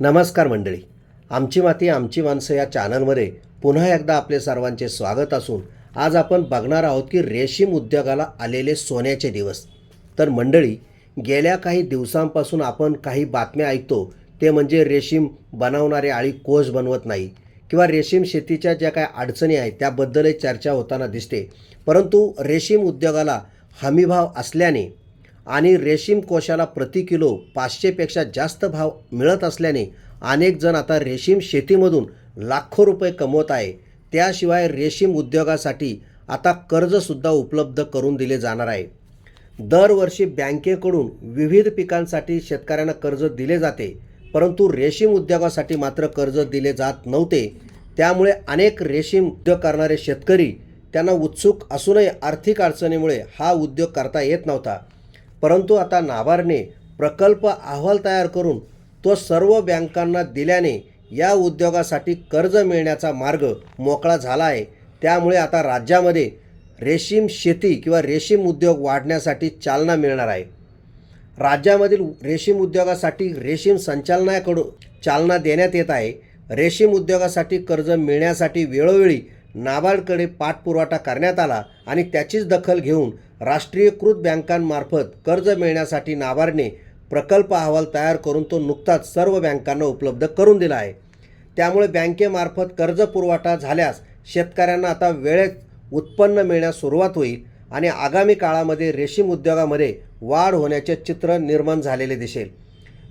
नमस्कार मंडळी. आमची माती आमची माणसं या चॅनलमध्ये पुन्हा एकदा आपले सर्वांचे स्वागत असून आज आपण बघणार आहोत की रेशीम उद्योगाला आलेले सोन्याचे दिवस. तर मंडळी गेल्या काही दिवसांपासून आपण काही बातम्या ऐकतो ते म्हणजे रेशीम बनवणारे आळी कोष बनवत नाही किंवा रेशीम शेतीच्या ज्या काही अडचणी आहेत त्याबद्दलही चर्चा होताना दिसते. परंतु रेशीम उद्योगाला हमीभाव असल्याने आणि रेशीम कोशाला प्रति किलो पाचशेपेक्षा जास्त भाव मिळत असल्याने अनेक जण आता रेशीम शेतीमधून लाखो रुपये कमवत आहे. त्याशिवाय रेशीम उद्योगासाठी आता कर्जसुद्धा उपलब्ध करून दिले जाणार आहे. दरवर्षी बँकेकडून विविध पिकांसाठी शेतकऱ्यांना कर्ज दिले जाते परंतु रेशीम उद्योगासाठी मात्र कर्ज दिले जात नव्हते. त्यामुळे अनेक रेशीम उद्योग करणारे शेतकरी त्यांना उत्सुक असूनही आर्थिक अडचणीमुळे हा उद्योग करता येत नव्हता. परंतु आता नाबार्डने प्रकल्प अहवाल तयार करून तो सर्व बँकांना दिल्याने या उद्योगासाठी कर्ज मिळण्याचा मार्ग मोकळा झाला आहे. त्यामुळे आता राज्यामध्ये रेशीम शेती किंवा रेशीम उद्योग वाढण्यासाठी चालना मिळणार आहे. राज्यामधील रेशीम उद्योगासाठी रेशीम संचालनाकडून चालना देण्यात येत आहे. रेशीम उद्योगासाठी कर्ज मिळण्यासाठी वेळोवेळी नाबार्डकडे पाठपुरवठा करण्यात आला आणि त्याचीच दखल घेऊन राष्ट्रीयकृत बँकांमार्फत कर्ज मिळण्यासाठी नाबार्डने प्रकल्प अहवाल तयार करून तो नुकताच सर्व बँकांना उपलब्ध करून दिला आहे. त्यामुळे बँकेमार्फत कर्ज पुरवठा झाल्यास शेतकऱ्यांना आता वेळेत उत्पन्न मिळण्यास सुरुवात होईल आणि आगामी काळामध्ये रेशीम उद्योगामध्ये वाढ होण्याचे चित्र निर्माण झालेले दिसेल.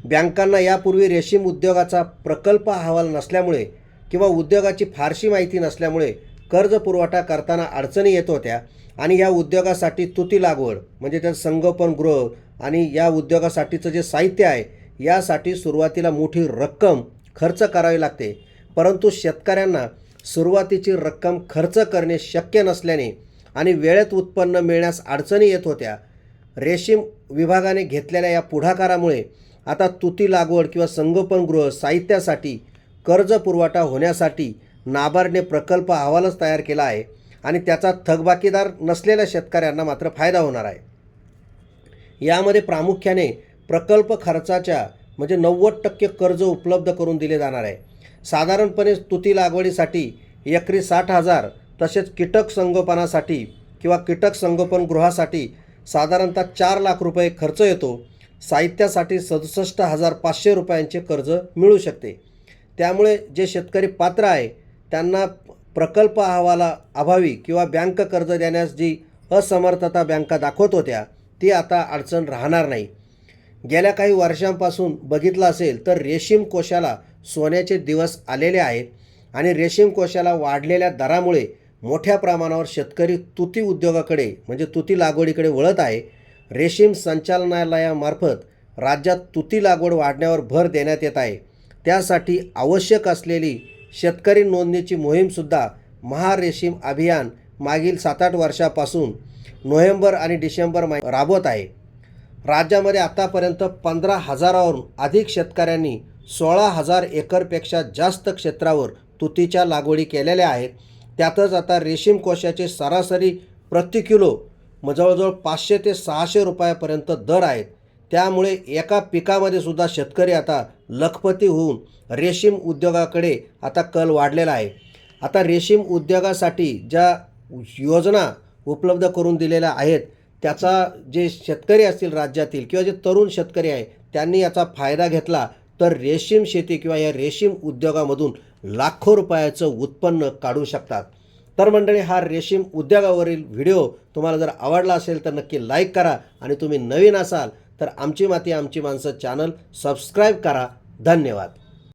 बँकांना यापूर्वी रेशीम उद्योगाचा प्रकल्प अहवाल नसल्यामुळे किंवा उद्योगाची फारशी माहिती नसल्यामुळे कर्ज पुरवठा करताना अडचणी येत होत्या आणि या उद्योगासाठी तुती लागवड म्हणजे त्या संगोपनगृह आणि या उद्योगासाठीचं जे साहित्य आहे यासाठी सुरुवातीला मोठी रक्कम खर्च करावी लागते. परंतु शेतकऱ्यांना सुरुवातीची रक्कम खर्च करणे शक्य नसल्याने आणि वेळेत उत्पन्न मिळण्यास अडचणी येत होत्या. रेशीम विभागाने घेतलेल्या या पुढाकारामुळे आता तुती लागवड किंवा संगोपनगृह साहित्यासाठी कर्ज पुरवठा होण्यासाठी नाबार्डने प्रकल्प अहवालच तयार केला आहे आणि त्याचा थकबाकीदार नसलेल्या शेतकऱ्यांना मात्र फायदा होणार आहे. यामध्ये प्रामुख्याने प्रकल्प खर्चाच्या म्हणजे नव्वद टक्के कर्ज उपलब्ध करून दिले जाणार आहे. साधारणपणे तुती लागवडीसाठी एकरी साठ हजार तसेच कीटक संगोपनासाठी किंवा कीटक संगोपनगृहासाठी साधारणतः चार लाख रुपये खर्च येतो. साहित्यासाठी सदुसष्ट हजार पाचशे रुपयांचे कर्ज मिळू शकते. त्यामुळे जे शेतकरी पात्र आहे त्यांना प्रकल्प अहवाला अभावी किंवा बँक कर्ज देण्यास जी असमर्थता बँका दाखवत होत्या ती आता अडचण राहणार नाही. गेल्या काही वर्षांपासून बघितलं असेल तर रेशीम कोशाला सोन्याचे दिवस आलेले आहेत आणि रेशीम कोशाला वाढलेल्या दरामुळे मोठ्या प्रमाणावर शेतकरी तुती उद्योगाकडे म्हणजे तुती लागवडीकडे वळत आहे. रेशीम संचालनालयामार्फत राज्यात तुती लागवड वाढण्यावर भर देण्यात येत आहे. त्यासाठी आवश्यक असलेली शेतकरी नोंदणीची मोहीमसुद्धा महारेशीम अभियान मागील सात आठ वर्षापासून नोव्हेंबर आणि डिसेंबर मै राबवत आहे. राज्यामध्ये आतापर्यंत पंधरा हजारावरून अधिक शेतकऱ्यांनी सोळा हजार एकरपेक्षा जास्त क्षेत्रावर तुतीच्या लागवडी केलेल्या आहेत. त्यातच आता रेशीम कोशाचे सरासरी प्रति किलो जवळजवळ पाचशे ते सहाशे रुपयापर्यंत दर आहेत. त्यामुळे एका पिकामध्ये सुद्धा शेतकरी आता लखपती होऊन रेशीम उद्योगाकडे आता कल वाढलेला आहे. आता रेशीम उद्योगासाठी ज्या योजना उपलब्ध करून दिलेल्या आहेत त्याचा जे शेतकरी असतील राज्यातील किंवा जे तरुण शेतकरी आहे त्यांनी याचा फायदा घेतला तर रेशीम शेती किंवा या रेशीम उद्योगामधून लाखो रुपयाचं उत्पन्न काढू शकतात. तर मंडळी हा रेशीम उद्योगावरील व्हिडिओ तुम्हाला जर आवडला असेल तर नक्की लाईक करा आणि तुम्ही नवीन असाल तर आमची माती आमची माणसं चॅनल सबस्क्राईब करा. धन्यवाद.